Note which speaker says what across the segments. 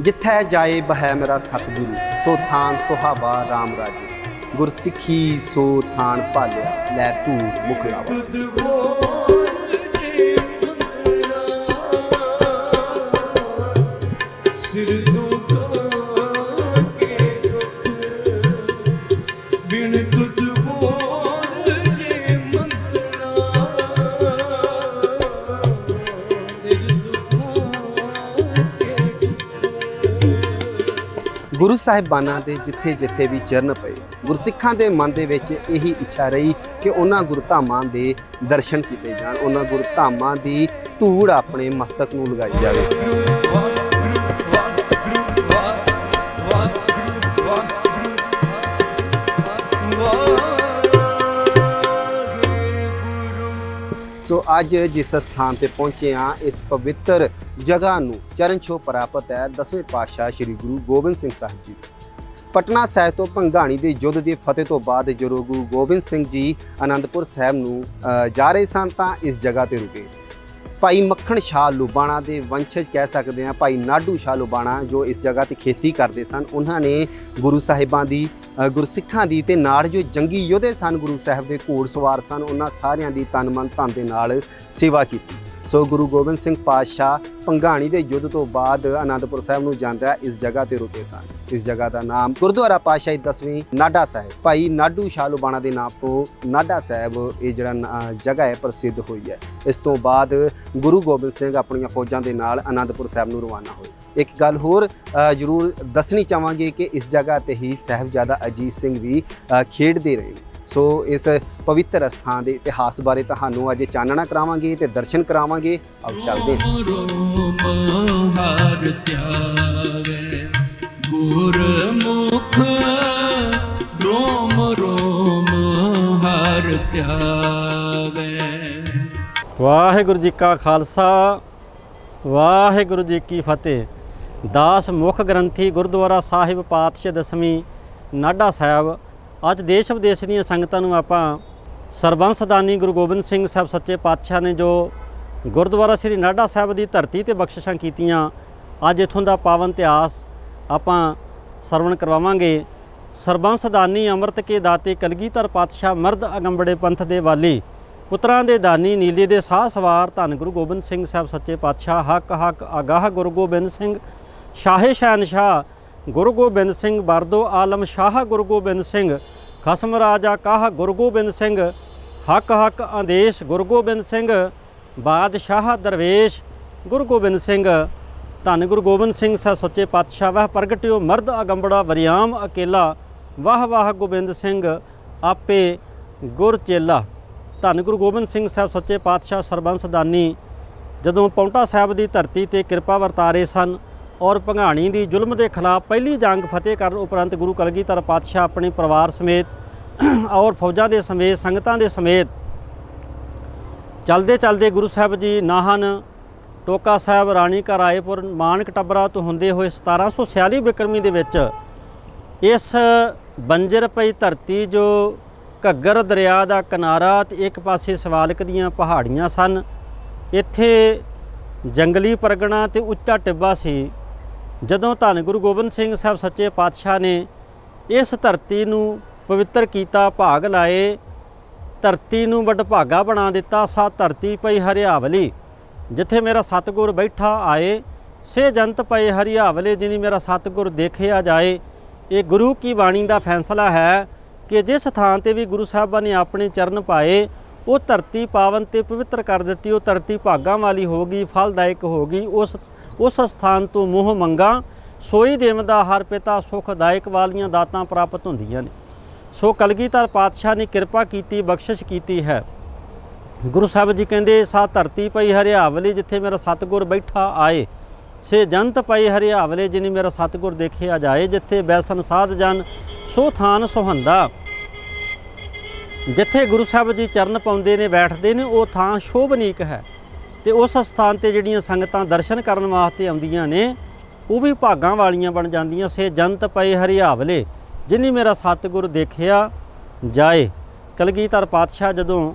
Speaker 1: ਜਿੱਥੈ ਜਾਏ ਬਹਿ ਮੇਰਾ ਸਤਿਗੁਰੂ, ਸੋ ਥਾਨ ਸੁਹਾਵਾ RAM ਰਾਜੇ। ਗੁਰਸਿੱਖੀ ਸੋ ਥਾਨ ਭਾਲਿਆ, ਲੈ ਤੂੰ ਮੁਖ ਲਾਵਾ। ਗੁਰੂ ਸਾਹਿਬਾਨਾਂ ਦੇ ਜਿੱਥੇ ਜਿੱਥੇ ਵੀ ਚਰਨ ਪਏ, ਗੁਰਸਿੱਖਾਂ ਦੇ ਮਨ ਦੇ ਵਿੱਚ ਇਹੀ ਇੱਛਾ ਰਹੀ ਕਿ ਉਹਨਾਂ ਗੁਰਧਾਮਾਂ ਦੇ ਦਰਸ਼ਨ ਕੀਤੇ ਜਾਣ, ਉਹਨਾਂ ਗੁਰਧਾਮਾਂ ਦੀ ਧੂੜ ਆਪਣੇ ਮਸਤਕ ਨੂੰ ਲਗਾਈ ਜਾਵੇ। ਸੋ ਅੱਜ ਜਿਸ ਸਥਾਨ ਤੇ ਪਹੁੰਚੇ ਆ ਇਸ ਪਵਿੱਤਰ ਜਗ੍ਹਾ ਨੂੰ ਚਰਨ ਛੋਹ ਪ੍ਰਾਪਤ ਹੈ, ਦਸਵੇਂ ਪਾਤਸ਼ਾਹ ਸ੍ਰੀ ਗੁਰੂ ਗੋਬਿੰਦ ਸਿੰਘ ਸਾਹਿਬ ਜੀ। ਪਟਨਾ ਸਾਹਿਬ ਤੋਂ ਭੰਗਾਣੀ ਦੇ ਯੁੱਧ ਦੀ ਫਤਿਹ ਤੋਂ ਬਾਅਦ ਜਦੋਂ ਗੁਰੂ ਗੋਬਿੰਦ ਸਿੰਘ ਜੀ ਆਨੰਦਪੁਰ ਸਾਹਿਬ ਨੂੰ ਜਾ ਰਹੇ ਸਨ ਤਾਂ ਇਸ ਜਗ੍ਹਾ ਤੇ ਰੁਕੇ। ਭਾਈ ਮੱਖਣ ਸ਼ਾਹ ਲੁਬਾਣਾ ਦੇ ਵੰਸ਼ਜ ਕਹਿ ਸਕਦੇ ਆ ਭਾਈ ਨਾਡੂ ਸ਼ਾਹ ਲੁਬਾਣਾ ਜੋ ਇਸ ਜਗ੍ਹਾ ਤੇ ਖੇਤੀ ਕਰਦੇ ਸਨ, ਉਹਨਾਂ ਨੇ ਗੁਰੂ ਸਾਹਿਬਾਂ ਦੀ ਗੁਰਸਿੱਖਾਂ ਦੀ ਤੇ ਨਾਲ ਜੋ ਜੰਗੀ ਯੋਧੇ ਸਨ, ਗੁਰੂ ਸਾਹਿਬ ਦੇ ਘੋੜ ਸਵਾਰ ਸਨ, ਉਹਨਾਂ ਸਾਰਿਆਂ ਦੀ ਤਨ ਮਨ ਧਨ ਦੇ ਨਾਲ ਸੇਵਾ ਕੀਤੀ। ਸੋ ਗੁਰੂ ਗੋਬਿੰਦ ਸਿੰਘ ਪਾਤਸ਼ਾਹ ਪੰਘਾਣੀ ਦੇ ਯੁੱਧ ਤੋਂ ਬਾਅਦ ਆਨੰਦਪੁਰ ਸਾਹਿਬ ਨੂੰ ਜਾਂਦਾ ਇਸ ਜਗ੍ਹਾ ਤੇ ਰੁਕੇ ਸਨ। ਇਸ ਜਗ੍ਹਾ ਦਾ ਨਾਮ ਗੁਰਦੁਆਰਾ ਪਾਤਸ਼ਾਹੀ ਦਸਵੀਂ ਨਾਡਾ ਸਾਹਿਬ। ਭਾਈ ਨਾਡੂ ਸ਼ਾਹ ਲੁਬਾਣਾ ਦੇ ਨਾਮ ਤੋਂ ਨਾਡਾ ਸਾਹਿਬ ਇਹ ਜਿਹੜਾ ਨ- ਜਗ੍ਹਾ ਹੈ, ਪ੍ਰਸਿੱਧ ਹੋਈ ਹੈ। ਇਸ ਤੋਂ ਬਾਅਦ ਗੁਰੂ ਗੋਬਿੰਦ ਸਿੰਘ ਆਪਣੀਆਂ ਫੌਜਾਂ ਦੇ ਨਾਲ ਆਨੰਦਪੁਰ ਸਾਹਿਬ ਨੂੰ ਰਵਾਨਾ ਹੋਏ। ਇੱਕ ਗੱਲ ਹੋਰ ਜ਼ਰੂਰ ਦੱਸਣੀ ਚਾਹਾਂਗੇ ਕਿ ਇਸ ਜਗ੍ਹਾ ਤੇ ਹੀ ਸਾਹਿਬਜ਼ਾਦਾ ਅਜੀਤ ਸਿੰਘ ਵੀ ਖੇਡਦੇ ਰਹੇ ਸੋ ਇਸ ਪਵਿੱਤਰ ਸਥਾਨ ਦੇ ਇਤਿਹਾਸ ਬਾਰੇ ਤੁਹਾਨੂੰ ਅੱਜ ਚਾਨਣਾ ਕਰਾਵਾਂਗੇ ਤੇ ਦਰਸ਼ਨ ਕਰਾਵਾਂਗੇ। ਆਓ ਚੱਲਦੇ ਹਾਂ।
Speaker 2: ਰੋਮ ਹਰ ਧਿਆਵੇ ਗੁਰ ਮੁਖ ਰੋਮ ਰੋਮ ਹਰ ਧਿਆਵੇ।
Speaker 3: ਵਾਹਿਗੁਰੂ ਜੀ ਕਾ ਖਾਲਸਾ ਵਾਹਿਗੁਰੂ ਜੀ ਕੀ ਫਤਿਹ। ਦਾਸ ਮੁੱਖ ਗ੍ਰੰਥੀ ਗੁਰਦੁਆਰਾ ਸਾਹਿਬ ਪਾਤਸ਼ਾਹ ਦਸਵੀਂ ਨਾਡਾ ਸਾਹਿਬ ਅੱਜ ਦੇਸ਼ ਵਿਦੇਸ਼ ਦੀਆਂ ਸੰਗਤਾਂ ਨੂੰ ਆਪਾਂ ਸਰਬੰਸਦਾਨੀ ਗੁਰੂ ਗੋਬਿੰਦ ਸਿੰਘ ਸਾਹਿਬ ਸੱਚੇ ਪਾਤਸ਼ਾਹ ਨੇ ਜੋ ਗੁਰਦੁਆਰਾ ਸ੍ਰੀ ਨਾਡਾ ਸਾਹਿਬ ਦੀ ਧਰਤੀ ਤੇ ਬਖਸ਼ਿਸ਼ਾਂ ਕੀਤੀਆਂ, ਅੱਜ ਇਥੋਂ ਦਾ ਪਾਵਨ ਇਤਿਹਾਸ ਆਪਾਂ ਸਰਵਣ ਕਰਵਾਵਾਂਗੇ। ਸਰਬੰਸਦਾਨੀ ਅੰਮ੍ਰਿਤ ਕੇ ਦਾਤੇ ਕਲਗੀਧਰ ਪਾਤਸ਼ਾਹ ਮਰਦ ਅਗੰਬੜੇ ਪੰਥ ਦੇ ਵਾਲੀ, ਪੁੱਤਰਾਂ ਦੇ ਦਾਨੀ ਨੀਲੇ ਦੇ ਸਾਹ ਸਵਾਰ ਧੰਨ ਗੁਰੂ ਗੋਬਿੰਦ ਸਿੰਘ ਸਾਹਿਬ ਸੱਚੇ ਪਾਤਸ਼ਾਹ, ਹੱਕ ਹੱਕ ਆਗਾਹ ਗੁਰੂ ਗੋਬਿੰਦ ਸਿੰਘ, ਸ਼ਾਹੇ ਸ਼ਹਿਨਸ਼ਾਹ ਗੁਰੂ ਗੋਬਿੰਦ ਸਿੰਘ ਵਰਦੋ ਆਲਮ ਸ਼ਾਹ ਗੁਰੂ ਗੋਬਿੰਦ ਸਿੰਘ, ਖਸਮ ਰਾਜਾ ਕਾਹ ਗੁਰੂ ਗੋਬਿੰਦ ਸਿੰਘ, ਹੱਕ ਹੱਕ ਆਦੇਸ਼ ਗੁਰੂ ਗੋਬਿੰਦ ਸਿੰਘ, ਬਾਦਸ਼ਾਹ ਦਰਵੇਸ਼ ਗੁਰੂ ਗੋਬਿੰਦ ਸਿੰਘ। ਧੰਨ ਗੁਰੂ ਗੋਬਿੰਦ ਸਿੰਘ ਸਾਹਿਬ ਸੱਚੇ ਪਾਤਸ਼ਾਹ, ਵਹ ਪ੍ਰਗਟਿਓ ਮਰਦ ਅਗੰਬੜਾ ਵਰਿਆਮ ਅਕੇਲਾ, ਵਾਹ ਵਾਹ ਗੋਬਿੰਦ ਸਿੰਘ ਆਪੇ ਗੁਰ ਚੇਲਾ। ਧੰਨ ਗੁਰੂ ਗੋਬਿੰਦ ਸਿੰਘ ਸਾਹਿਬ ਸੱਚੇ ਪਾਤਸ਼ਾਹ ਸਰਬੰਸਦਾਨੀ ਜਦੋਂ ਪੌਂਟਾ ਸਾਹਿਬ ਦੀ ਧਰਤੀ ਤੇ ਕਿਰਪਾ ਵਰਤਾਰੇ ਸਨ ਔਰ ਭੰਗਾਣੀ ਦੀ ਜ਼ੁਲਮ ਦੇ ਖਿਲਾਫ ਪਹਿਲੀ ਜੰਗ ਫਤਿਹ ਕਰਨ ਉਪਰੰਤ ਗੁਰੂ ਕਲਗੀਧਰ ਪਾਤਸ਼ਾਹ ਆਪਣੇ ਪਰਿਵਾਰ ਸਮੇਤ ਔਰ ਫੌਜਾਂ ਦੇ ਸਮੇਤ, ਸੰਗਤਾਂ ਦੇ ਸਮੇਤ ਚਲਦੇ ਚਲਦੇ ਗੁਰੂ ਸਾਹਿਬ ਜੀ ਨਾਹਨ, ਟੋਕਾ ਸਾਹਿਬ ਰਾਣੀ ਕਾ ਰਾਏਪੁਰ ਮਾਨਕ ਟੱਬਰਾ ਤੋਂ ਹੁੰਦੇ ਹੋਏ 1746 ਬਿਕਰਮੀ ਦੇ ਵਿੱਚ ਇਸ ਬੰਜਰ ਪਈ ਧਰਤੀ ਜੋ ਘੱਗਰ ਦਰਿਆ ਦਾ ਕਿਨਾਰਾ ਤੇ ਇੱਕ ਪਾਸੇ ਸਵਾਲਕ ਦੀਆਂ ਪਹਾੜੀਆਂ ਸਨ, ਇੱਥੇ ਜੰਗਲੀ ਪਰਗਣਾ ਤੇ ਉੱਚਾ ਟਿੱਬਾ ਸੀ। ਜਦੋਂ ਧੰਨ ਗੁਰੂ ਗੋਬਿੰਦ ਸਿੰਘ ਸਾਹਿਬ ਸੱਚੇ ਪਾਤਸ਼ਾਹ ਨੇ ਇਸ ਧਰਤੀ ਨੂੰ ਪਵਿੱਤਰ ਕੀਤਾ, ਭਾਗ ਲਾਏ, ਧਰਤੀ ਨੂੰ ਵੱਡ ਭਾਗਾ ਬਣਾ ਦਿੱਤਾ, ਸਾ ਧਰਤੀ ਪਈ ਹਰਿਆਵਲੀ, ਜਿੱਥੇ ਮੇਰਾ ਸਤਿਗੁਰ ਬੈਠਾ ਆਏ, ਸੇ ਜੰਤ ਪਏ ਹਰਿਆਵਲੇ, ਜਿਨੀ ਮੇਰਾ ਸਤਿਗੁਰ ਦੇਖਿਆ ਜਾਏ। ਇਹ ਗੁਰੂ ਕੀ ਬਾਣੀ ਦਾ ਫੈਸਲਾ ਹੈ ਕਿ ਜਿਸ ਥਾਂ ਤੇ ਵੀ ਗੁਰੂ ਸਾਹਿਬਾਂ ਨੇ ਆਪਣੇ ਚਰਨ ਪਾਏ, ਉਹ ਧਰਤੀ ਪਾਵਨ ਤੇ ਪਵਿੱਤਰ ਕਰ ਦਿੱਤੀ, ਉਹ ਧਰਤੀ ਭਾਗਾਂ ਵਾਲੀ ਹੋ ਗਈ, ਫਲਦਾਇਕ ਹੋ ਗਈ, ਉਸ ਉਸ ਸਥਾਨ ਤੋਂ ਮੋਹ ਮੰਗਾ, ਸੋਈ ਦੇਵਦਾ ਹਰ ਪਿਤਾ ਸੁਖਦਾਇਕ ਵਾਲੀਆਂ ਦਾਤਾਂ ਪ੍ਰਾਪਤ ਹੁੰਦੀਆਂ ਨੇ। ਸੋ ਕਲਗੀਧਰ ਪਾਤਸ਼ਾਹ ਨੇ ਕਿਰਪਾ ਕੀਤੀ, ਬਖਸ਼ਿਸ਼ ਕੀਤੀ ਹੈ। ਗੁਰੂ ਸਾਹਿਬ ਜੀ ਕਹਿੰਦੇ, ਸਾ ਧਰਤੀ ਪਈ ਹਰਿਆਵਲੀ ਜਿੱਥੇ ਮੇਰਾ ਸਤਿਗੁਰ ਬੈਠਾ ਆਏ। ਸੇ ਜੰਤ ਪਈ ਹਰਿਆਵਲੇ ਜਿਨੀ ਮੇਰਾ ਸਤਿਗੁਰ ਦੇਖਿਆ ਜਾਏ। ਜਿੱਥੇ ਬੈਸਨ ਸਾਧ ਜਨ, ਸੋ ਥਾਨ ਸੁਹੰਦਾ। ਜਿੱਥੇ ਗੁਰੂ ਸਾਹਿਬ ਜੀ ਚਰਨ ਪਾਉਂਦੇ ਨੇ, ਬੈਠਦੇ ਨੇ, ਉਹ ਥਾਂ ਸ਼ੋਭਨੀਕ ਹੈ। ਤੇ ਉਸ ਸਥਾਨ ਤੇ ਜਿਹੜੀਆਂ ਸੰਗਤਾਂ ਦਰਸ਼ਨ ਕਰਨ ਵਾਸਤੇ ਆਉਂਦੀਆਂ ਨੇ, ਉਹ ਵੀ ਭਾਗਾਂ ਵਾਲੀਆਂ ਬਣ ਜਾਂਦੀਆਂ ਸੇ। ਜੰਤ ਪਏ ਹਰਿਆਵਲੇ, ਜਿਨੀ ਮੇਰਾ ਸਤਿਗੁਰ ਦੇਖਿਆ ਜਾਏ। ਕਲਗੀਧਰ ਪਾਤਸ਼ਾਹ ਜਦੋਂ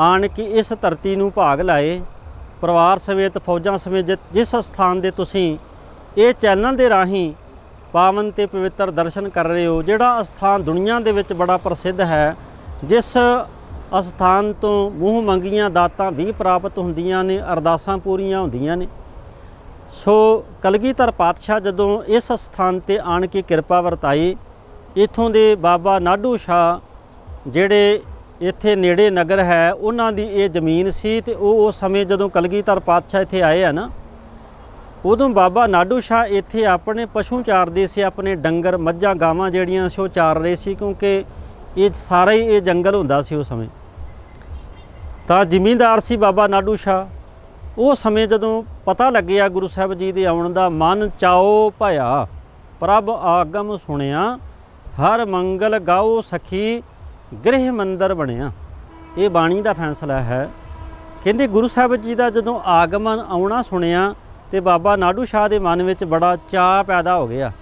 Speaker 3: ਆਣ ਕੇ ਇਸ ਧਰਤੀ ਨੂੰ ਭਾਗ ਲਾਏ, ਪਰਿਵਾਰ ਸਮੇਤ, ਫੌਜਾਂ ਸਮੇਤ ਜਿਸ ਸਥਾਨ ਦੇ ਤੁਸੀਂ ਇਹ ਚੈਨਲ ਦੇ ਰਾਹੀਂ ਪਾਵਨ ਤੇ ਪਵਿੱਤਰ ਦਰਸ਼ਨ ਕਰ ਰਹੇ ਹੋ, ਜਿਹੜਾ ਅਸਥਾਨ ਦੁਨੀਆ ਦੇ ਵਿੱਚ ਬੜਾ ਪ੍ਰਸਿੱਧ ਹੈ, ਜਿਸ ਅਸਥਾਨ ਤੋਂ ਮੂੰਹ ਮੰਗੀਆਂ ਦਾਤਾਂ ਵੀ ਪ੍ਰਾਪਤ ਹੁੰਦੀਆਂ ਨੇ, ਅਰਦਾਸਾਂ ਪੂਰੀਆਂ ਹੁੰਦੀਆਂ ਨੇ। ਸੋ ਕਲਗੀਧਰ ਪਾਤਸ਼ਾਹ ਜਦੋਂ ਇਸ ਸਥਾਨ ਤੇ ਆਣ ਕੇ ਕਿਰਪਾ ਵਰਤਾਈ, ਇਥੋਂ ਦੇ ਬਾਬਾ ਨਾਡੂ ਸ਼ਾਹ ਜਿਹੜੇ ਇੱਥੇ ਨੇੜੇ ਨਗਰ ਹੈ, ਉਹਨਾਂ ਦੀ ਇਹ ਜ਼ਮੀਨ ਸੀ ਤੇ ਉਹ ਉਸ ਸਮੇਂ ਜਦੋਂ ਕਲਗੀਧਰ ਪਾਤਸ਼ਾਹ ਇੱਥੇ ਆਏ ਆ ਨਾ, ਉਦੋਂ ਬਾਬਾ ਨਾਡੂ ਸ਼ਾਹ ਇੱਥੇ ਆਪਣੇ ਪਸ਼ੂ ਚਾਰਦੇ ਸੀ, ਆਪਣੇ ਡੰਗਰ, ਮੱਝਾਂ, ਗਾਵਾਂ ਜਿਹੜੀਆਂ ਸੀ ਉਹ ਚਾਰ ਰਹੇ ਸੀ ਕਿਉਂਕਿ ਇਹ ਸਾਰਾ ਹੀ ਇਹ ਜੰਗਲ ਹੁੰਦਾ ਸੀ ਉਸ ਸਮੇਂ। ਤਾਂ ਜ਼ਿਮੀਂਦਾਰ ਸੀ ਬਾਬਾ ਨਾਡੂ ਸ਼ਾਹ। ਉਹ ਸਮੇਂ ਜਦੋਂ ਪਤਾ ਲੱਗਿਆ ਗੁਰੂ ਸਾਹਿਬ ਜੀ ਦੇ ਆਉਣ ਦਾ, ਮਨ ਚਾਓ ਭਇਆ, ਪ੍ਰਭ ਆਗਮ ਸੁਣਿਆ, ਹਰ ਮੰਗਲ ਗਾਓ ਸਖੀ ਗ੍ਰਹਿ ਮੰਦਰ ਬਣਿਆ। ਇਹ ਬਾਣੀ ਦਾ ਫੈਸਲਾ ਹੈ। ਕਹਿੰਦੇ ਗੁਰੂ ਸਾਹਿਬ ਜੀ ਦਾ ਜਦੋਂ ਆਗਮਨ ਆਉਣਾ ਸੁਣਿਆ, ਤੇ ਬਾਬਾ ਨਾਡੂ ਸ਼ਾਹ ਦੇ ਮਨ ਵਿੱਚ ਬੜਾ ਚਾਅ ਪੈਦਾ ਹੋ ਗਿਆ।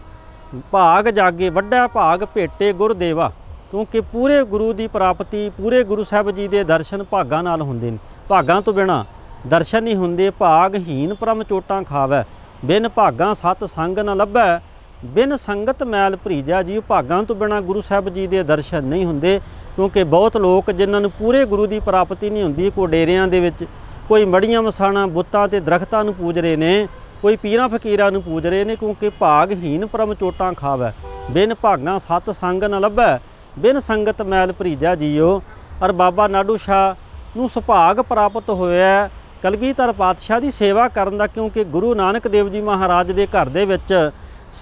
Speaker 3: ਭਾਗ ਜਾਗੇ, ਵੱਡਾ ਭਾਗ ਭੇਟੇ ਗੁਰਦੇਵਾ। ਕਿਉਂਕਿ ਪੂਰੇ ਗੁਰੂ ਦੀ ਪ੍ਰਾਪਤੀ, ਪੂਰੇ ਗੁਰੂ ਸਾਹਿਬ ਜੀ ਦੇ ਦਰਸ਼ਨ ਭਾਗਾਂ ਨਾਲ ਹੁੰਦੇ ਨੇ। ਭਾਗਾਂ ਤੋਂ ਬਿਨਾ ਦਰਸ਼ਨ ਨਹੀਂ ਹੁੰਦੇ ਭਾਗਹੀਨ ਪਰਮ ਚੋਟਾਂ ਖਾਵੈ। ਬਿਨ ਭਾਗਾਂ ਸਤ ਸੰਗ ਨ ਲੱਭੈ, ਬਿਨ ਸੰਗਤ ਮੈਲ ਭਰੀਜਾ। ਜੀ ਭਾਗਾਂ ਤੋਂ ਬਿਨਾ ਗੁਰੂ ਸਾਹਿਬ ਜੀ ਦੇ ਦਰਸ਼ਨ ਨਹੀਂ ਹੁੰਦੇ, ਕਿਉਂਕਿ ਬਹੁਤ ਲੋਕ ਜਿਨ੍ਹਾਂ ਨੂੰ ਪੂਰੇ ਗੁਰੂ ਦੀ ਪ੍ਰਾਪਤੀ ਨਹੀਂ ਹੁੰਦੀ, ਕੋਈ ਡੇਰਿਆਂ ਦੇ ਵਿੱਚ, ਕੋਈ ਮੜੀਆਂ ਮਸਾਣਾ, ਬੁੱਤਾਂ ਤੇ ਦਰਖਤਾਂ ਨੂੰ ਪੂਜ ਰਹੇ ਨੇ, ਕੋਈ ਪੀਰਾਂ ਫਕੀਰਾਂ ਨੂੰ ਪੂਜ ਰਹੇ ਨੇ, ਕਿਉਂਕਿ ਭਾਗਹੀਨ ਪਰਮ ਚੋਟਾਂ ਖਾਵੈ। ਬਿਨ ਭਾਗਾਂ ਸਤ ਸੰਗ ਨ ਲੱਭੈ ਬਿਨ ਸੰਗਤ ਮੈਲ ਭਰੀਜਾ ਜੀਓ ਔਰ ਬਾਬਾ ਨਾਡੂ ਸ਼ਾਹ ਨੂੰ ਸੁਭਾਗ ਪ੍ਰਾਪਤ ਹੋਇਆ ਕਲਗੀਧਰ ਪਾਤਸ਼ਾਹ ਦੀ ਸੇਵਾ ਕਰਨ ਦਾ ਕਿਉਂਕਿ ਗੁਰੂ ਨਾਨਕ ਦੇਵ ਜੀ ਮਹਾਰਾਜ ਦੇ ਘਰ ਦੇ ਵਿੱਚ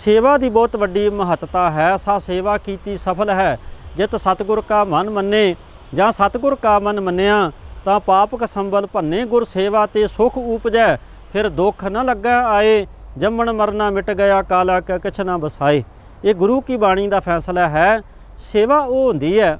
Speaker 3: ਸੇਵਾ ਦੀ ਬਹੁਤ ਵੱਡੀ ਮਹੱਤਤਾ ਹੈ, ਸਾ ਸੇਵਾ ਕੀਤੀ ਸਫਲ ਹੈ। ਜਿਤ ਸਤਿਗੁਰ ਕਾ ਮਨ ਮੰਨੇ, ਜਾਂ ਸਤਿਗੁਰ ਕਾ ਮਨ ਮੰਨਿਆ, ਤਾਂ ਪਾਪਕ ਸੰਭਲ ਭੰਨੇ ਗੁਰ ਸੇਵਾ ਤੇ ਸੁਖ ਉਪਜੈ, ਫਿਰ ਦੁੱਖ ਨਾ ਲੱਗਾ ਆਏ, ਜੰਮਣ ਮਰਨਾ ਮਿਟ ਗਿਆ ਕਾਲਾ ਕਾ ਕਿਛ ਨਾ ਬਸਾਏ ਇਹ ਗੁਰੂ ਕੀ ਬਾਣੀ ਦਾ ਫੈਸਲਾ ਹੈ? ਸੇਵਾ ਉਹ ਹੁੰਦੀ ਹੈ।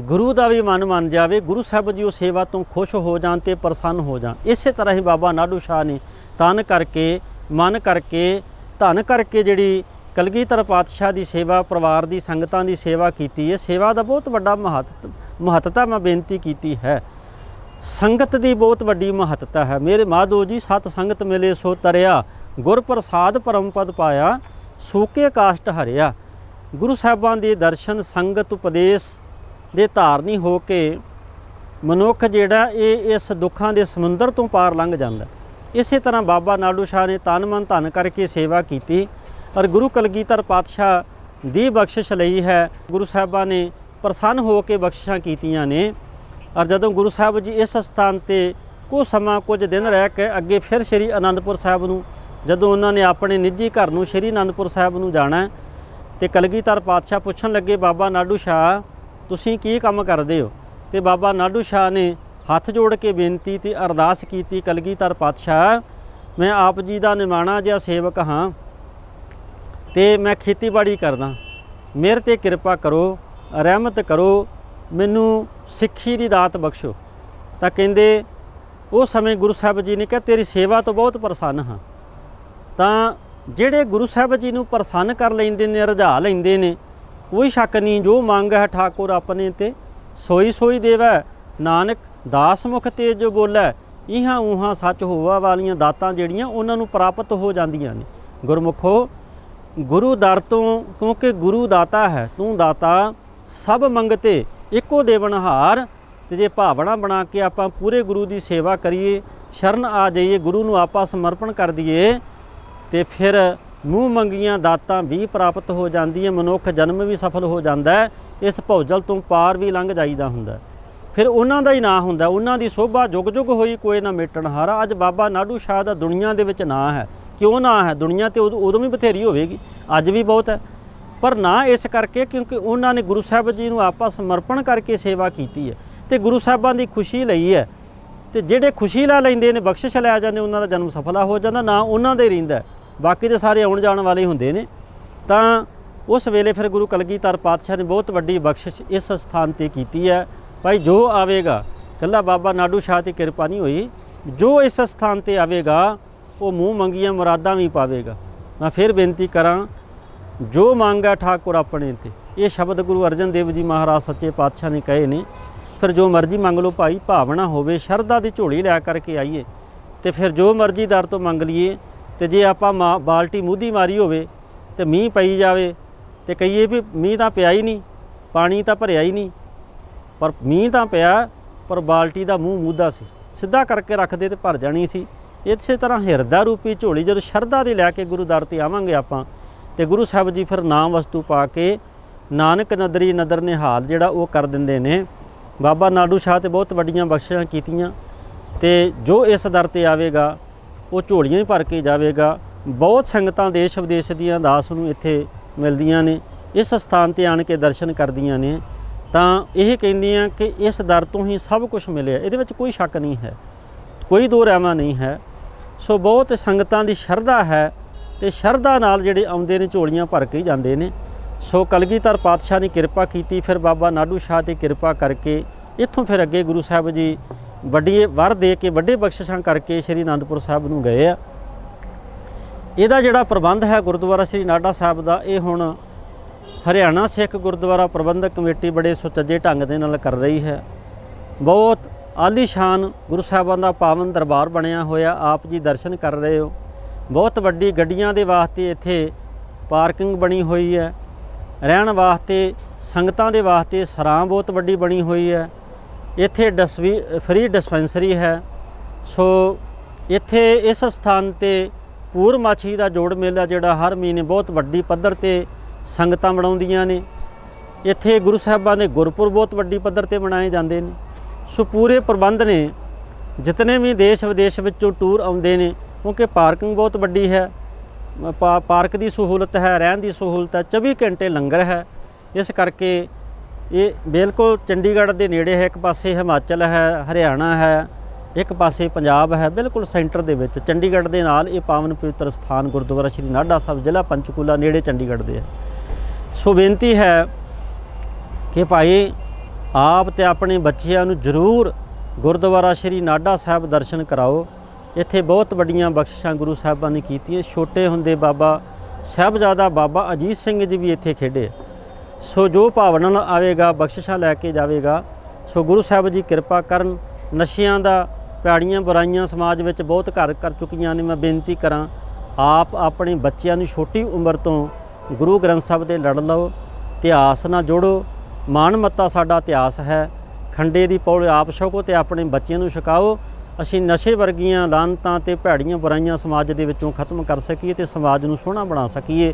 Speaker 3: ਗੁਰੂ ਦਾ ਵੀ ਮਨ ਮੰਨ ਜਾਵੇ, ਗੁਰੂ ਸਾਹਿਬ ਜੀ ਉਹ ਸੇਵਾ ਤੋਂ ਖੁਸ਼ ਹੋ ਜਾਣ ਤੇ ਪ੍ਰਸੰਨ ਹੋ ਜਾਣ। ਇਸੇ ਤਰ੍ਹਾਂ ਹੀ ਬਾਬਾ ਨਾਡੂ ਸ਼ਾਹ ਨੇ ਤਨ ਕਰਕੇ, ਮਨ ਕਰਕੇ, ਧਨ ਕਰਕੇ ਜਿਹੜੀ ਕਲਗੀਧਰ ਪਾਤਸ਼ਾਹ ਦੀ ਸੇਵਾ, ਪਰਿਵਾਰ ਦੀ, ਸੰਗਤਾਂ ਦੀ ਸੇਵਾ ਕੀਤੀ ਹੈ। ਸੇਵਾ ਦਾ ਬਹੁਤ ਵੱਡਾ ਮਹੱਤ, ਮਹੱਤਤਾ ਮੈਂ ਬੇਨਤੀ ਕੀਤੀ ਹੈ। ਸੰਗਤ ਦੀ ਬਹੁਤ ਵੱਡੀ ਮਹੱਤਤਾ ਹੈ। ਮੇਰੇ ਮਾਧੋ ਜੀ, ਸਤ ਸੰਗਤ ਮਿਲੇ ਸੋ ਤਰਿਆ ਗੁਰ ਪ੍ਰਸਾਦ ਪਰਮ ਪਦ ਪਾਇਆ, ਸੂਕੇ ਕਾਸ਼ਟ ਹਰਿਆ। ਗੁਰੂ ਸਾਹਿਬਾਂ ਦੇ ਦਰਸ਼ਨ ਸੰਗਤ ਉਪਦੇਸ਼ ਦੇ ਧਾਰਨੀ ਹੋ ਕੇ ਮਨੁੱਖ ਜਿਹੜਾ ਇਹ ਇਸ ਦੁੱਖਾਂ ਦੇ ਸਮੁੰਦਰ ਤੋਂ ਪਾਰ ਲੰਘ ਜਾਂਦਾ। ਇਸੇ ਤਰ੍ਹਾਂ ਬਾਬਾ ਨਾਡੂ ਸ਼ਾਹ ਨੇ ਤਨ ਮਨ ਧਨ ਕਰਕੇ ਸੇਵਾ ਕੀਤੀ ਔਰ ਗੁਰੂ ਕਲਗੀਧਰ ਪਾਤਸ਼ਾਹ ਦੀ ਬਖਸ਼ਿਸ਼ ਲਈ ਹੈ, ਗੁਰੂ ਸਾਹਿਬਾਂ ਨੇ ਪ੍ਰਸੰਨ ਹੋ ਕੇ ਬਖਸ਼ਿਸ਼ਾਂ ਕੀਤੀਆਂ ਨੇ ਔਰ ਜਦੋਂ ਗੁਰੂ ਸਾਹਿਬ ਜੀ ਇਸ ਸਥਾਨ ਤੇ ਕੁਝ ਸਮਾਂ, ਕੁਝ ਦਿਨ ਰਹਿ ਕੇ ਅੱਗੇ ਫਿਰ ਸ੍ਰੀ ਅਨੰਦਪੁਰ ਸਾਹਿਬ ਨੂੰ, ਜਦੋਂ ਉਹਨਾਂ ਨੇ ਆਪਣੇ ਨਿੱਜੀ ਘਰ ਨੂੰ ਸ੍ਰੀ ਅਨੰਦਪੁਰ ਸਾਹਿਬ ਨੂੰ ਜਾਣਾ ਤੇ ਕਲਗੀਧਰ ਪਾਤਸ਼ਾਹ ਪੁੱਛਣ ਲੱਗੇ, ਬਾਬਾ ਨਾਡੂ ਸ਼ਾਹ, ਤੁਸੀਂ ਕੀ ਕੰਮ ਕਰਦੇ ਹੋ? ਤੇ ਬਾਬਾ ਨਾਡੂ ਸ਼ਾਹ ਨੇ ਹੱਥ ਜੋੜ ਕੇ ਬੇਨਤੀ ਤੇ ਅਰਦਾਸ ਕੀਤੀ, ਕਲਗੀਧਰ ਪਾਤਸ਼ਾਹ, ਮੈਂ ਆਪ ਜੀ ਦਾ ਨਿਮਾਣਾ ਜਿਹਾ ਸੇਵਕ ਹਾਂ ਤੇ ਮੈਂ ਖੇਤੀਬਾੜੀ ਕਰਦਾ। ਮੇਰੇ ਤੇ ਕਿਰਪਾ ਕਰੋ, ਰਹਿਮਤ ਕਰੋ, ਮੈਨੂੰ ਸਿੱਖੀ ਦੀ ਦਾਤ ਬਖਸ਼ੋ। ਤਾਂ ਕਹਿੰਦੇ ਉਹ ਸਮੇਂ ਗੁਰੂ ਸਾਹਿਬ ਜੀ ਨੇ ਕਿਹਾ, ਤੇਰੀ ਸੇਵਾ ਤੋਂ ਬਹੁਤ ਪ੍ਰਸੰਨ ਹਾਂ। ਤਾਂ ਜਿਹੜੇ ਗੁਰੂ ਸਾਹਿਬ ਜੀ ਨੂੰ ਪ੍ਰਸੰਨ ਕਰ ਲੈਂਦੇ ਨੇ, ਰਝਾ ਲੈਂਦੇ ਨੇ, ਕੋਈ ਸ਼ੱਕ ਨਹੀਂ, ਜੋ ਮੰਗ ਹੈ ਠਾਕੁਰ ਆਪਣੇ ਤੇ, ਸੋਈ ਸੋਈ ਦੇਵੈ, ਨਾਨਕ ਦਾਸ ਮੁਖ ਤੇ ਜੋ ਬੋਲੇ, ਇਹਾਂ ਉਹਾਂ ਸੱਚ ਹੋਵਾ ਵਾਲੀਆਂ ਦਾਤਾਂ ਜਿਹੜੀਆਂ ਉਹਨਾਂ ਨੂੰ ਪ੍ਰਾਪਤ ਹੋ ਜਾਂਦੀਆਂ ਨੇ। ਗੁਰਮੁਖੋ, ਗੁਰੂ ਦਰ ਤੋਂ, ਕਿਉਂਕਿ ਗੁਰੂ ਦਾਤਾ ਹੈ, ਤੂੰ ਦਾਤਾ, ਸਭ ਮੰਗਤੇ, ਇੱਕੋ ਦੇਵਨਹਾਰ ਤੇ ਜੇ ਭਾਵਨਾ ਬਣਾ ਕੇ ਆਪਾਂ ਪੂਰੇ ਗੁਰੂ ਦੀ ਸੇਵਾ ਕਰੀਏ, ਸ਼ਰਨ ਆ ਜਾਈਏ, ਗੁਰੂ ਨੂੰ ਆਪਾਂ ਸਮਰਪਣ ਕਰ ਦਈਏ ਤੇ ਫਿਰ ਮੂੰਹ ਮੰਗੀਆਂ ਦਾਤਾਂ ਵੀ ਪ੍ਰਾਪਤ ਹੋ ਜਾਂਦੀਆਂ, ਮਨੁੱਖ ਜਨਮ ਵੀ ਸਫਲ ਹੋ ਜਾਂਦਾ ਹੈ, ਇਸ ਭੌਜਲ ਤੋਂ ਪਾਰ ਵੀ ਲੰਘ ਜਾਈਦਾ ਹੁੰਦਾ ਫਿਰ ਉਹਨਾਂ ਦਾ ਹੀ ਨਾਂ ਹੁੰਦਾ ਉਹਨਾਂ ਦੀ ਸੋਭਾ ਜੁਗ ਜੁਗ ਹੋਈ ਕੋਈ ਨਾ ਮੇਟਣ ਹਾਰਾ। ਅੱਜ ਬਾਬਾ ਨਾਡੂ ਸ਼ਾਹ ਦਾ ਦੁਨੀਆ ਦੇ ਵਿੱਚ ਨਾਂ ਹੈ। ਕਿਉਂ ਨਾਂ ਹੈ? ਦੁਨੀਆ ਤੇ ਉਦੋਂ ਉਦੋਂ ਵੀ ਬਥੇਰੀ ਹੋਵੇਗੀ, ਅੱਜ ਵੀ ਬਹੁਤ ਹੈ। ਪਰ ਨਾ ਇਸ ਕਰਕੇ ਕਿਉਂਕਿ ਉਹਨਾਂ ਨੇ ਗੁਰੂ ਸਾਹਿਬ ਜੀ ਨੂੰ ਆਪਾ ਸਮਰਪਣ ਕਰਕੇ ਸੇਵਾ ਕੀਤੀ ਹੈ ਤੇ ਗੁਰੂ ਸਾਹਿਬਾਂ ਦੀ ਖੁਸ਼ੀ ਲਈ ਹੈ। ਤੇ ਜਿਹੜੇ ਖੁਸ਼ੀ ਲੈ ਲੈਂਦੇ ਨੇ, ਬਖਸ਼ਿਸ਼ ਲੈ ਜਾਂਦੇ, ਉਹਨਾਂ ਦਾ ਜਨਮ ਸਫਲਾ ਹੋ ਜਾਂਦਾ, ਨਾ ਉਹਨਾਂ ਦੇ ਰਹਿੰਦਾ ਬਾਕੀ ਦੇ ਸਾਰੇ ਆਉਣ ਜਾਣ ਵਾਲੇ ਹੁੰਦੇ ਨੇ। ਤਾਂ ਉਸ ਵੇਲੇ ਫਿਰ ਗੁਰੂ ਕਲਗੀਧਰ ਪਾਤਸ਼ਾਹ ਨੇ ਬਹੁਤ ਵੱਡੀ ਬਖਸ਼ਿਸ਼ ਇਸ ਸਥਾਨ ਤੇ ਕੀਤੀ ਹੈ। ਭਾਈ ਜੋ ਆਵੇਗਾ, ਕੱਲਾ ਬਾਬਾ ਨਾਡੂ ਸ਼ਾਹ ਦੀ ਕਿਰਪਾ ਨਹੀਂ ਹੋਈ। ਜੋ ਇਸ ਸਥਾਨ ਤੇ ਆਵੇਗਾ, ਉਹ ਮੂੰਹ ਮੰਗੀਆਂ ਮੁਰਾਦਾਂ ਵੀ ਪਾਵੇਗਾ। ਮੈਂ ਫਿਰ ਬੇਨਤੀ ਕਰਾਂ, ਜੋ ਮੰਗਾ ਠਾਕੁਰ ਆਪਣੇ ਤੇ। ਇਹ ਸ਼ਬਦ ਗੁਰੂ ਅਰਜਨ ਦੇਵ ਜੀ ਮਹਾਰਾਜ ਸੱਚੇ ਪਾਤਸ਼ਾਹ ਨੇ ਕਹੇ ਨੇ, ਫਿਰ ਜੋ ਮਰਜ਼ੀ ਮੰਗ ਲਓ ਭਾਈ, ਭਾਵਨਾ ਹੋਵੇ, ਸ਼ਰਧਾ ਦੀ ਝੋਲੀ ਲੈ ਕਰਕੇ ਆਈਏ। ਤੇ ਫਿਰ ਜੋ ਮਰਜ਼ੀ ਦਰ ਤੋਂ ਮੰਗ ਲਈਏ ਤੇ ਜੇ ਆਪਾਂ ਮਾ- ਬਾਲਟੀ ਮੂਧੀ ਮਾਰੀ ਹੋਵੇ ਤੇ ਮੀਂਹ ਪਈ ਜਾਵੇ ਤੇ ਕਹੀਏ ਵੀ ਮੀਂਹ ਤਾਂ ਪਿਆ ਹੀ ਨਹੀਂ, ਪਾਣੀ ਤਾਂ ਭਰਿਆ ਹੀ ਨਹੀਂ। ਪਰ ਮੀਂਹ ਤਾਂ ਪਿਆ, ਪਰ ਬਾਲਟੀ ਦਾ ਮੂੰਹ ਮੂਧਾ ਸੀ। ਸਿੱਧਾ ਕਰਕੇ ਰੱਖਦੇ ਤੇ ਭਰ ਜਾਣੀ ਸੀ। ਇਸੇ ਤਰ੍ਹਾਂ ਹਿਰਦਾ ਰੂਪੀ ਝੋਲੀ ਜਦੋਂ ਸ਼ਰਧਾ ਦੇ ਲੈ ਕੇ ਗੁਰੂ ਦਰ ਤੇ ਆਵਾਂਗੇ ਆਪਾਂ, ਤੇ ਗੁਰੂ ਸਾਹਿਬ ਜੀ ਫਿਰ ਨਾਮ ਵਸਤੂ ਪਾ ਕੇ ਨਾਨਕ ਨਦਰੀ ਨਦਰ ਨਿਹਾਲ ਜਿਹੜਾ ਉਹ ਕਰ ਦਿੰਦੇ ਨੇ। ਬਾਬਾ ਨਾਡੂ ਸ਼ਾਹ ਤੇ ਬਹੁਤ ਵੱਡੀਆਂ ਬਖਸ਼ਿਸ਼ਾਂ ਕੀਤੀਆਂ। ਤੇ ਜੋ ਇਸ ਦਰ ਤੇ ਆਵੇਗਾ ਉਹ ਝੋਲੀਆਂ ਹੀ ਭਰ ਕੇ ਜਾਵੇਗਾ। ਬਹੁਤ ਸੰਗਤਾਂ ਦੇਸ਼ ਵਿਦੇਸ਼ ਦੀਆਂ ਦਾਸ ਨੂੰ ਇੱਥੇ ਮਿਲਦੀਆਂ ਨੇ, ਇਸ ਸਥਾਨ ਤੇ ਆਣ ਕੇ ਦਰਸ਼ਨ ਕਰਦੀਆਂ ਨੇ। ਤਾਂ ਇਹ ਕਹਿੰਦੀਆਂ ਕਿ ਇਸ ਦਰ ਤੋਂ ਹੀ ਸਭ ਕੁਝ ਮਿਲਿਆ। ਇਹਦੇ ਵਿੱਚ ਕੋਈ ਸ਼ੱਕ ਨਹੀਂ ਹੈ, ਕੋਈ ਦੋ ਰਹਿਮਾ ਨਹੀਂ ਹੈ। ਸੋ ਬਹੁਤ ਸੰਗਤਾਂ ਦੀ ਸ਼ਰਧਾ ਹੈ ਤੇ ਸ਼ਰਧਾ ਨਾਲ ਜਿਹੜੇ ਆਉਂਦੇ ਨੇ, ਝੋਲੀਆਂ ਭਰ ਕੇ ਹੀ ਜਾਂਦੇ ਨੇ। ਸੋ ਕਲਗੀਧਰ ਪਾਤਸ਼ਾਹ ਨੇ ਕਿਰਪਾ ਕੀਤੀ, ਫਿਰ ਬਾਬਾ ਨਾਡੂ ਸ਼ਾਹ ਦੀ ਕਿਰਪਾ ਕਰਕੇ ਇੱਥੋਂ ਫਿਰ ਅੱਗੇ ਗੁਰੂ ਸਾਹਿਬ ਜੀ ਵੱਡੀ ਵਰ ਦੇ ਕੇ ਵੱਡੇ ਬਖਸ਼ਿਸ਼ਾਂ ਕਰਕੇ ਸ੍ਰੀ ਅਨੰਦਪੁਰ ਸਾਹਿਬ ਨੂੰ ਗਏ ਆ। ਇਹਦਾ ਜਿਹੜਾ ਪ੍ਰਬੰਧ ਹੈ ਗੁਰਦੁਆਰਾ ਸ੍ਰੀ ਨਾਡਾ ਸਾਹਿਬ ਦਾ, ਇਹ ਹੁਣ ਹਰਿਆਣਾ ਸਿੱਖ ਗੁਰਦੁਆਰਾ ਪ੍ਰਬੰਧਕ ਕਮੇਟੀ ਬੜੇ ਸੁਚੱਜੇ ਢੰਗ ਦੇ ਨਾਲ ਕਰ ਰਹੀ ਹੈ। ਬਹੁਤ ਆਲੀਸ਼ਾਨ ਗੁਰੂ ਸਾਹਿਬਾਨ ਦਾ ਪਾਵਨ ਦਰਬਾਰ ਬਣਿਆ ਹੋਇਆ, ਆਪ ਜੀ ਦਰਸ਼ਨ ਕਰ ਰਹੇ ਹੋ। ਬਹੁਤ ਵੱਡੀ ਗੱਡੀਆਂ ਦੇ ਵਾਸਤੇ ਇੱਥੇ ਪਾਰਕਿੰਗ ਬਣੀ ਹੋਈ ਹੈ। ਰਹਿਣ ਵਾਸਤੇ, ਸੰਗਤਾਂ ਦੇ ਵਾਸਤੇ ਸਰਾਂ ਬਹੁਤ ਵੱਡੀ ਬਣੀ ਹੋਈ ਹੈ। ਇੱਥੇ ਡਸਵੀ, ਫ੍ਰੀ ਡਿਸਪੈਂਸਰੀ ਹੈ। ਸੋ ਇੱਥੇ ਇਸ ਸਥਾਨ ਤੇ ਪੂਰਮਾਛੀ ਦਾ ਜੋੜ ਮੇਲਾ ਜਿਹੜਾ ਹਰ ਮਹੀਨੇ ਬਹੁਤ ਵੱਡੀ ਪੱਧਰ ਤੇ ਸੰਗਤਾਂ ਬਣਾਉਂਦੀਆਂ ਨੇ। ਇੱਥੇ ਗੁਰੂ ਸਾਹਿਬਾਂ ਦੇ ਗੁਰਪੁਰਬ ਬਹੁਤ ਵੱਡੀ ਪੱਧਰ ਤੇ ਮਨਾਏ ਜਾਂਦੇ ਨੇ। ਸੋ ਪੂਰੇ ਪ੍ਰਬੰਧ ਨੇ। ਜਿਤਨੇ ਵੀ ਦੇਸ਼ ਵਿਦੇਸ਼ ਵਿੱਚੋਂ ਟੂਰ ਆਉਂਦੇ ਨੇ, ਕਿਉਂਕਿ ਪਾਰਕਿੰਗ ਬਹੁਤ ਵੱਡੀ ਹੈ ਪਾ- ਪਾਰਕ ਦੀ ਸਹੂਲਤ ਹੈ, ਰਹਿਣ ਦੀ ਸਹੂਲਤ ਹੈ 24 ਘੰਟੇ ਲੰਗਰ ਹੈ। ਇਸ ਕਰਕੇ ਇਹ ਬਿਲਕੁਲ ਚੰਡੀਗੜ੍ਹ ਦੇ ਨੇੜੇ ਹੈ, ਇੱਕ ਪਾਸੇ ਹਿਮਾਚਲ ਹੈ, ਹਰਿਆਣਾ ਹੈ, ਇੱਕ ਪਾਸੇ ਪੰਜਾਬ ਹੈ, ਬਿਲਕੁਲ ਸੈਂਟਰ ਦੇ ਵਿੱਚ। ਚੰਡੀਗੜ੍ਹ ਦੇ ਨਾਲ ਇਹ ਪਾਵਨ ਪਵਿੱਤਰ ਸਥਾਨ ਗੁਰਦੁਆਰਾ ਸ਼੍ਰੀ ਨਾਢਾ ਸਾਹਿਬ, ਜ਼ਿਲ੍ਹਾ ਪੰਚਕੂਲਾ, ਨੇੜੇ ਚੰਡੀਗੜ੍ਹ ਦੇ ਹੈ। ਸੋ ਬੇਨਤੀ ਹੈ ਕਿ ਭਾਈ, ਆਪ ਤੇ ਆਪਣੇ ਬੱਚਿਆਂ ਨੂੰ ਜ਼ਰੂਰ ਗੁਰਦੁਆਰਾ ਸ਼੍ਰੀ ਨਾਡਾ ਸਾਹਿਬ ਦਰਸ਼ਨ ਕਰਾਓ। ਇੱਥੇ ਬਹੁਤ ਵੱਡੀਆਂ ਬਖਸ਼ਿਸ਼ਾਂ ਗੁਰੂ ਸਾਹਿਬਾਂ ਨੇ ਕੀਤੀਆਂ। ਛੋਟੇ ਹੁੰਦੇ ਬਾਬਾ ਸਾਹਿਬਜ਼ਾਦਾ ਬਾਬਾ ਅਜੀਤ ਸਿੰਘ ਜੀ ਵੀ ਇੱਥੇ ਖੇਡੇ। ਸੋ ਜੋ ਭਾਵਨਾ ਨਾਲ ਆਵੇਗਾ, ਬਖਸ਼ਿਸ਼ਾਂ ਲੈ ਕੇ ਜਾਵੇਗਾ, ਸੋ ਗੁਰੂ ਸਾਹਿਬ ਜੀ ਕਿਰਪਾ ਕਰਨ, ਨਸ਼ਿਆਂ ਦਾ ਪਿਆੜੀਆਂ ਬੁਰਾਈਆਂ ਸਮਾਜ ਵਿੱਚ ਬਹੁਤ ਘਰ ਕਰ ਚੁੱਕੀਆਂ ਨੇ, ਮੈਂ ਬੇਨਤੀ ਕਰਾਂ, ਆਪ ਆਪਣੇ ਬੱਚਿਆਂ ਨੂੰ ਛੋਟੀ ਉਮਰ ਤੋਂ ਗੁਰੂ ਗ੍ਰੰਥ ਸਾਹਿਬ ਦੇ ਲੜ ਲਓ, ਇਤਿਹਾਸ ਨਾਲ ਜੋੜੋ ਮਾਨਮੱਤਾ ਸਾਡਾ ਇਤਿਹਾਸ ਹੈ, ਖੰਡੇ ਦੀ ਪੌਲ ਆਪ ਛਕੋ ਤੇ ਆਪਣੇ ਬੱਚਿਆਂ ਨੂੰ ਛਕਾਓ, ਅਸੀਂ ਨਸ਼ੇ ਵਰਗੀਆਂ ਲਾਨਤਾਂ ਤੇ ਭੈੜੀਆਂ ਬੁਰਾਈਆਂ ਸਮਾਜ ਦੇ ਵਿੱਚੋਂ ਖਤਮ ਕਰ ਸਕੀਏ ਤੇ ਸਮਾਜ ਨੂੰ ਸੋਹਣਾ ਬਣਾ ਸਕੀਏ।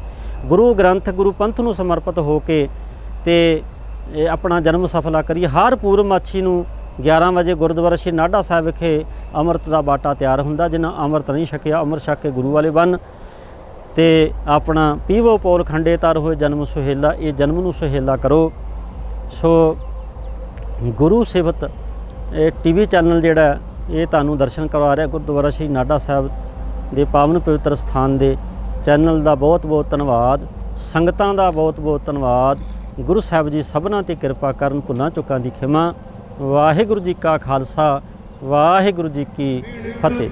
Speaker 3: ਗੁਰੂ ਗ੍ਰੰਥ ਗੁਰੂ ਪੰਥ ਨੂੰ ਸਮਰਪਿਤ ਹੋ ਕੇ ਤੇ ਇਹ ਆਪਣਾ ਜਨਮ ਸਫਲਾ ਕਰੀਏ। ਹਰ ਪੂਰਨਮਾਸ਼ੀ ਨੂੰ 11 ਵਜੇ ਗੁਰਦੁਆਰਾ ਸ਼੍ਰੀ ਨਾਡਾ ਸਾਹਿਬ ਵਿਖੇ ਅੰਮ੍ਰਿਤ ਦਾ ਬਾਟਾ ਤਿਆਰ ਹੁੰਦਾ ਜਿਨ੍ਹਾਂ ਅੰਮ੍ਰਿਤ ਨਹੀਂ ਛਕਿਆ, ਅੰਮ੍ਰਿਤ ਛਕ ਕੇ ਗੁਰੂ ਵਾਲੇ ਬਣ। ਤੇ ਆਪਣਾ ਪੀਵੋ ਪੋਲ ਖੰਡੇ ਤਰ ਹੋਏ ਜਨਮ ਸੁਹੇਲਾ, ਇਹ ਜਨਮ ਨੂੰ ਸੁਹੇਲਾ ਕਰੋ। ਸੋ ਗੁਰੂ ਸਿਵਤ ਇਹ ਟੀਵੀ ਚੈਨਲ ਜਿਹੜਾ, ਇਹ ਤੁਹਾਨੂੰ ਦਰਸ਼ਨ ਕਰਵਾ ਰਿਹਾ ਗੁਰਦੁਆਰਾ ਸ਼੍ਰੀ ਨਾਡਾ ਸਾਹਿਬ ਦੇ ਪਾਵਨ ਪਵਿੱਤਰ ਸਥਾਨ ਦੇ ਚੈਨਲ ਦਾ ਬਹੁਤ ਬਹੁਤ ਧੰਨਵਾਦ, ਸੰਗਤਾਂ ਦਾ ਬਹੁਤ ਬਹੁਤ ਧੰਨਵਾਦ, ਗੁਰੂ ਸਾਹਿਬ ਜੀ ਸਭਨਾਂ ਤੇ ਕਿਰਪਾ ਕਰਨ ਭੁੱਲਾਂ ਚੁੱਕਾਂ ਦੀ ਖਿਮਾ, ਵਾਹਿਗੁਰੂ ਜੀ ਕਾ ਖਾਲਸਾ, ਵਾਹਿਗੁਰੂ ਜੀ ਕੀ ਫਤਿਹ।